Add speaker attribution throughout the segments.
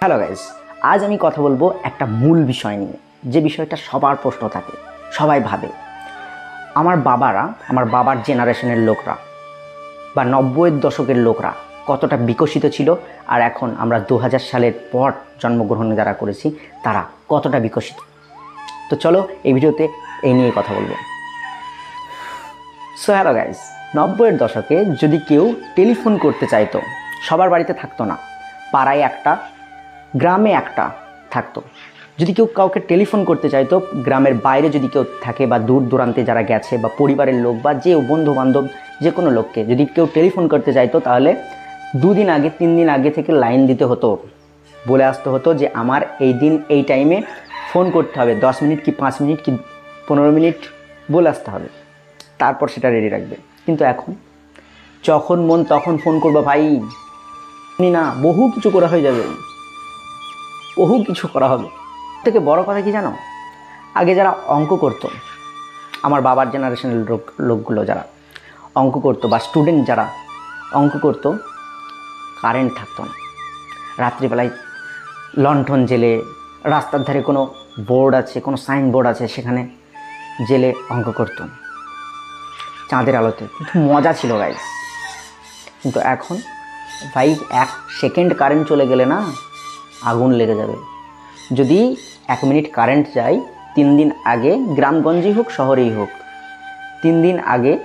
Speaker 1: Hello guys আজ আমি কথা বলব একটা মূল বিষয় নিয়ে, যে বিষয়টা সবার প্রশ্ন থাকে, সবাই ভাবে। আমার বাবারা, আমার বাবার জেনারেশনের লোকরা, বা নব্বইয়ের দশকের লোকরা কতটা বিকশিত ছিল, আর এখন আমরা দু হাজার সালের পর জন্মগ্রহণ যারা করেছি, তারা কতটা বিকশিত। তো চলো এই ভিডিওতে এই নিয়ে কথা বলব। সো হ্যালো গাইজ নব্বইয়ের দশকে যদি কেউ টেলিফোন করতে চাইতো, সবার বাড়িতে থাকতো না, পাড়ায় একটা গ্রামে একটা থাকতো। যদি কেউ কাউকে টেলিফোন করতে চাইতো, গ্রামের বাইরে যদি কেউ থাকে বা দূর দূরান্তে যারা গেছে বা পরিবারের লোক বা যে বন্ধু বান্ধব যে কোনো লোককে যদি কেউ টেলিফোন করতে চাইতো, তাহলে দুদিন আগে, তিন দিন আগে থেকে লাইন দিতে হতো। বলে আসতে হতো যে, আমার এই দিন এই টাইমে ফোন করতে হবে। দশ মিনিট কি পাঁচ মিনিট কি পনেরো মিনিট? বলে আসতে হবে। তারপর সেটা রেডি রাখবে। কিন্তু এখন? যখন মন তখন ফোন করব, ভাই না, বহু কিছু করা হয়ে যাবে। বহু কিছু করা হবে থেকে বড় কথা কি জানো? আগে যারা অঙ্ক করতো, আমার বাবার জেনারেশনের লোক, লোকগুলো যারা অঙ্ক করতো বা স্টুডেন্ট যারা অঙ্ক করতো কারেন্ট থাকতো না। রাত্রিবেলায় লণ্ঠন জেলে, রাস্তার ধারে কোনো বোর্ড আছে, কোনো সাইন বোর্ড আছে, সেখানে জেলে অঙ্ক করত। চাঁদের আলোতে। কিন্তু মজা ছিল গাইস কিন্তু এখন, ভাই, এক সেকেন্ড কারেন্ট চলে গেলে না আগুন লেগে যাবে। যদি এক মিনিট কারেন্ট যায়, তিন দিন আগে গ্রামগঞ্জেই হোক, শহরেই হোক, তিন দিন আগে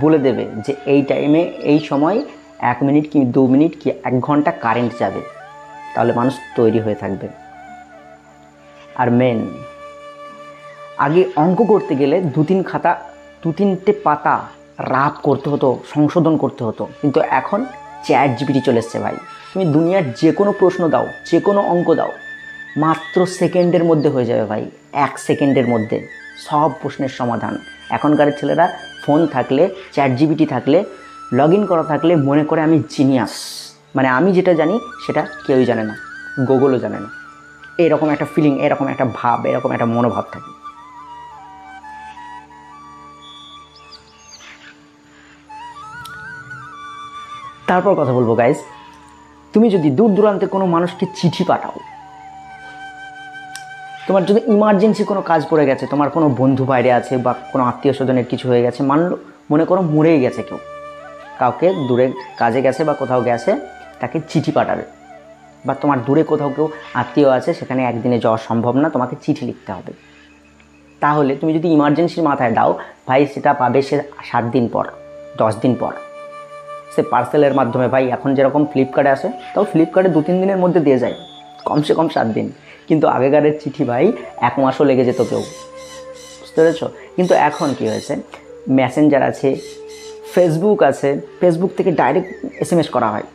Speaker 1: বলে দেবে যে এই টাইমে এই সময় এক মিনিট কি, দু মিনিট কি, এক ঘণ্টা কারেন্ট যাবে। তাহলে মানুষ তৈরি হয়ে থাকবে। আর মেন আগে অঙ্ক করতে গেলে দু তিন খাতা, দু তিনটে পাতা রাপ করতে হতো, সংশোধন করতে হতো। কিন্তু এখন চ্যাট জিপিটি চলে এসছে ভাই। তুমি দুনিয়ার যে কোনো প্রশ্ন দাও যে কোনো অঙ্ক দাও, মাত্র সেকেন্ডের মধ্যে হয়ে যাবে ভাই, এক সেকেন্ডের মধ্যে। সব প্রশ্নের সমাধান। এখনকার ছেলেরা ফোন থাকলে চ্যাট জিপিটি থাকলে লগ ইন করা থাকলে মনে করে আমি জিনিয়াস মানে আমি যেটা জানি, সেটা কেউই জানে না গুগলও জানে না। এরকম একটা ফিলিং এরকম একটা ভাব, এরকম একটা মনোভাব থাকে। তারপর কথা বলব গাইজ তুমি যদি দূর দূরান্তে কোনো মানুষকে চিঠি পাঠাও, তোমার যদি ইমার্জেন্সি কোনো কাজ পড়ে গেছে, তোমার কোনো বন্ধু বাইরে আছে বা কোনো আত্মীয় স্বজনের কিছু হয়ে গেছে, মান, মনে করো মরেই গেছে কেউ, কাউকে দূরে কাজে গেছে বা কোথাও গেছে, তাকে চিঠি পাঠাবে। বা তোমার দূরে কোথাও কেউ আত্মীয় আছে, সেখানে একদিনে যাওয়া সম্ভব না, তোমাকে চিঠি লিখতে হবে। তাহলে তুমি যদি ইমার্জেন্সির মাথায় দাও, ভাই সেটা পাবে সে সাত দিন পর, দশ দিন পর। সে পার্সেলের মাধ্যমে, ভাই, এখন যেরকম ফ্লিপকার্টে আসে, তাও ফ্লিপকার্টে দু তিন দিনের মধ্যে দিয়ে যায়। কমসে কম সাত দিন। কিন্তু আগেকারের চিঠি, ভাই, এক মাসও লেগে যেত কেউ। বুঝতে পেরেছ? কিন্তু এখন কি হয়েছে? মেসেঞ্জার আছে ফেসবুক আছে ফেসবুক থেকে ডাইরেক্ট এস এম এস করা হয়।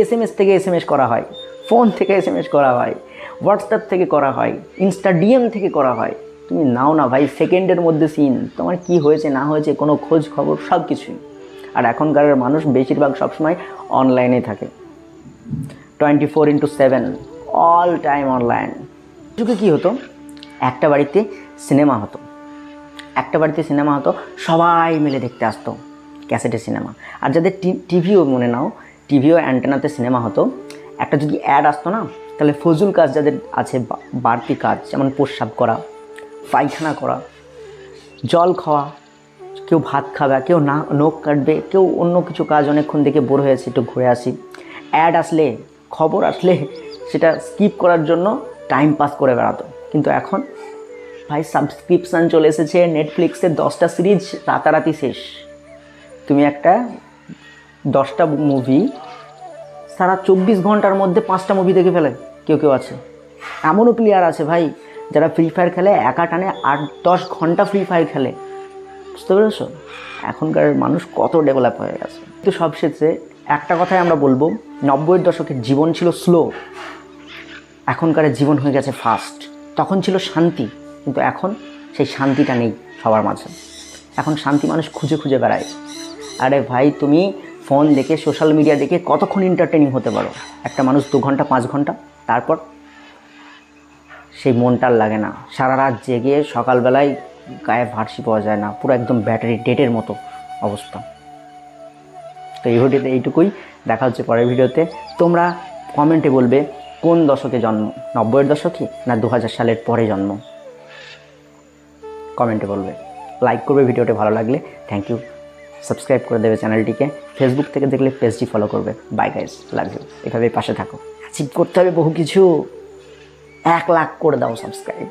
Speaker 1: এস এম এস থেকে এস এম এস করা হয় ফোন থেকে এস এম এস করা হয় হোয়াটসঅ্যাপ থেকে করা হয় ইনস্টা ডিএম থেকে করা হয়। তুমি নাও না, ভাই সেকেন্ডের মধ্যে সিন তোমার কি হয়েছে, না হয়েছে, কোনো খোঁজ খবর সব কিছুই আর এখনকার মানুষ বেশিরভাগ সবসময় অনলাইনে থাকে। Twenty four into seven all time online যুগে কী হতো? একটা বাড়িতে সিনেমা হতো। একটা বাড়িতে সিনেমা হতো, সবাই মিলে দেখতে আসতো ক্যাসেটে সিনেমা আর যাদের টিভিও মনে নাও টিভিও অ্যান্টেনাতে সিনেমা হতো, একটা যদি অ্যাড আসতো না, তাহলে ফজুল কাজ যাদের আছে বাড়তি কাজ, যেমন প্রস্রাব করা, পায়খানা করা, জল খাওয়া কেউ ভাত খাবে, কেউ না, নখ কাটবে, কেউ অন্য কিছু কাজ অনেকক্ষণ দেখে বোর হয়েছে একটু ঘুরে আসি। অ্যাড আসলে, খবর আসলে সেটা স্কিপ করার জন্য টাইম পাস করে বেড়াতো। কিন্তু এখন, ভাই সাবস্ক্রিপশান চলে এসেছে নেটফ্লিক্সের দশটা সিরিজ রাতারাতি শেষ। তুমি একটা দশটা মুভি সারা চব্বিশ ঘণ্টার মধ্যে পাঁচটা মুভি দেখে ফেলে, কেউ কেউ আছে। এমনও প্লেয়ার আছে ভাই, যারা ফ্রি ফায়ার খেলে, একা টানে আট, দশ ঘণ্টা ফ্রি ফায়ার খেলে। বুঝতে পেরেছ? এখনকার মানুষ কত ডেভেলপ হয়ে গেছে। কিন্তু সবশেষে একটা কথাই আমরা বলব, নব্বইয়ের দশকের জীবন ছিল স্লো এখনকার জীবন হয়ে গেছে ফাস্ট তখন ছিল শান্তি, কিন্তু এখন সেই শান্তিটা নেই সবার মাঝে। এখন শান্তি মানুষ খুঁজে খুঁজে বেড়ায়। আরে ভাই, তুমি ফোন দেখে সোশ্যাল মিডিয়া দেখে কতক্ষণ এন্টারটেনিং হতে পারো? একটা মানুষ দু ঘণ্টা, পাঁচ ঘণ্টা, তারপর সেই মনটা লাগে না। সারা রাত জেগে সকালবেলায় গায়ে ভার্সি পাওয়া যায় না, পুরো একদম ব্যাটারি ডেটের মতো অবস্থা। তো এই ভিডিওতে এইটুকুই, দেখা হচ্ছে পরের ভিডিওতে তোমরা কমেন্টে বলবে, কোন দশকে জন্ম? নব্বইয়ের দশকে না দু হাজার সালের পরে জন্ম? কমেন্টে বলবে। লাইক করবে ভিডিওটি ভালো লাগলে। থ্যাংক ইউ সাবস্ক্রাইব করে দেবে চ্যানেলটিকে ফেসবুক থেকে দেখলে পেজটি ফলো করবে। বাই গাইস লাগবে এভাবে পাশে থাকো। অ্যাচিভ করতে হবে বহু কিছু। এক লাখ করে দাও সাবস্ক্রাইব